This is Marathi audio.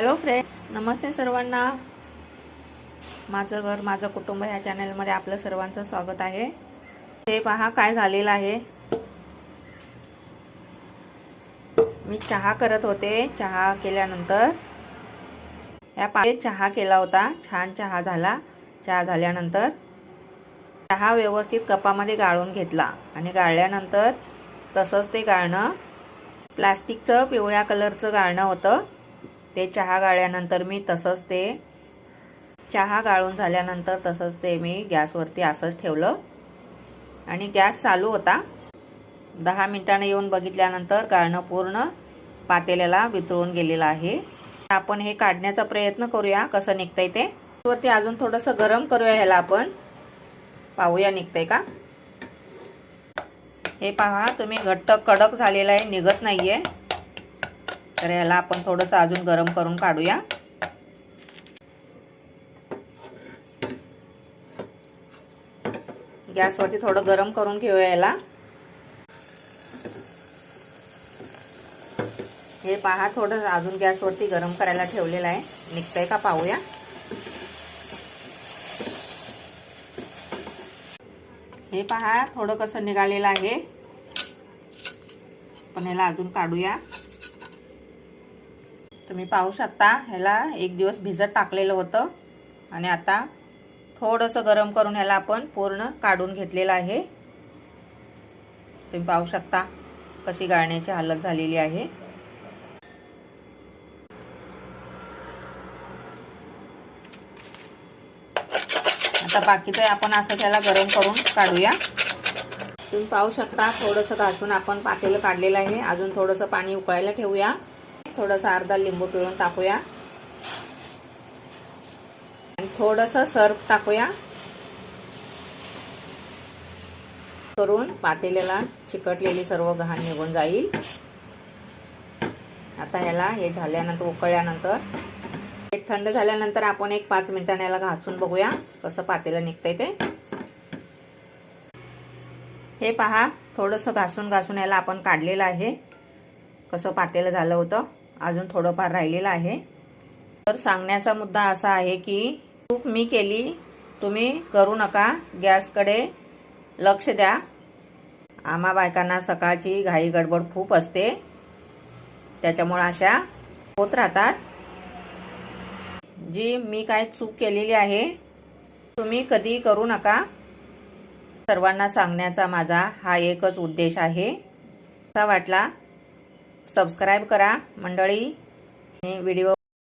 हॅलो फ्रेंड्स नमस्ते सर्वांना. माझं घर माझं कुटुंब ह्या चॅनलमध्ये आपलं सर्वांचं स्वागत आहे. ते पहा काय झालेलं आहे? मी चहा करत होते. चहा केल्यानंतर या पा चहा केला होता. छान चहा झाला. चहा झाल्यानंतर चहा व्यवस्थित कपामध्ये गाळून घेतला आणि गाळल्यानंतर तसंच ते गाळणं. प्लास्टिकचं पिवळ्या कलरचं गाळणं होतं. ते चहा गाळल्यानंतर मी तसंच ते चहा गाळून झाल्यानंतर तसंच ते मी गॅसवरती असंच ठेवलं. आणि गॅस चालू होता. दहा मिनटानं येऊन बघितल्यानंतर गाळणं पूर्ण पातेल्याला वितळून गेलेलं आहे. आपण हे काढण्याचा प्रयत्न करूया कसं निघतंय ते. वरती अजून थोडंसं गरम करूया ह्याला आपण. पाहूया निघतंय का? हे पहा तुम्ही घट्ट कडक झालेलं आहे निघत नाही आहे तर याला आपण थोडंसं अजून गरम करून काढूया. गॅसवरती थोडं गरम करून घेऊया याला. हे पहा थोडं अजून गॅसवरती गरम करायला ठेवलेलं आहे. निघतंय का पाहूया. हे पहा थोडं कसं निघालेलं आहे. पण याला अजून काढूया. तुम्ही पाहू शकता ह्याला एक दिवस भिजत टाकलेलं होतं. आणि आता थोडंसं गरम करून ह्याला आपण पूर्ण काढून घेतलेलं आहे. तुम्ही पाहू शकता कशी गाळण्याची हालत झालेली आहे. आता बाकीचं आपण असं त्याला गरम करून काढूया. तुम्ही पाहू शकता थोडंसं घासून आपण पातेलं काढलेलं आहे. अजून थोडंसं पाणी उकळायला ठेवूया. थोडंसं अर्धा लिंबू पिळून टाकूया. आणि थोडंसं सर्फ टाकूया. करून पातेल्याला चिकटलेली सर्व घाण निघून जाईल. आता ह्याला हे झाल्यानंतर उकळल्यानंतर एक थंड झाल्यानंतर आपण एक पाच मिनिटांना याला घासून बघूया कसं पातेलं निघतंय ते. हे पहा थोडंसं घासून घासून याला आपण काढलेलं आहे. कसं पातेलं झालं होतं. अजून थोडंफार राहिलेलं आहे. तर सांगण्याचा मुद्दा असा आहे की चूक मी केली तुम्ही करू नका गॅसकडे लक्ष द्या. आम्हा बायकांना सकाळची घाई गडबड खूप असते. त्याच्यामुळं अशा होत राहतात. जी मी काय चूक केलेली आहे तुम्ही कधी करू नका. सर्वांना सांगण्याचा माझा हा एकच उद्देश आहे. असा वाटला सबस्क्राईब करा मंडळी. व्हिडिओ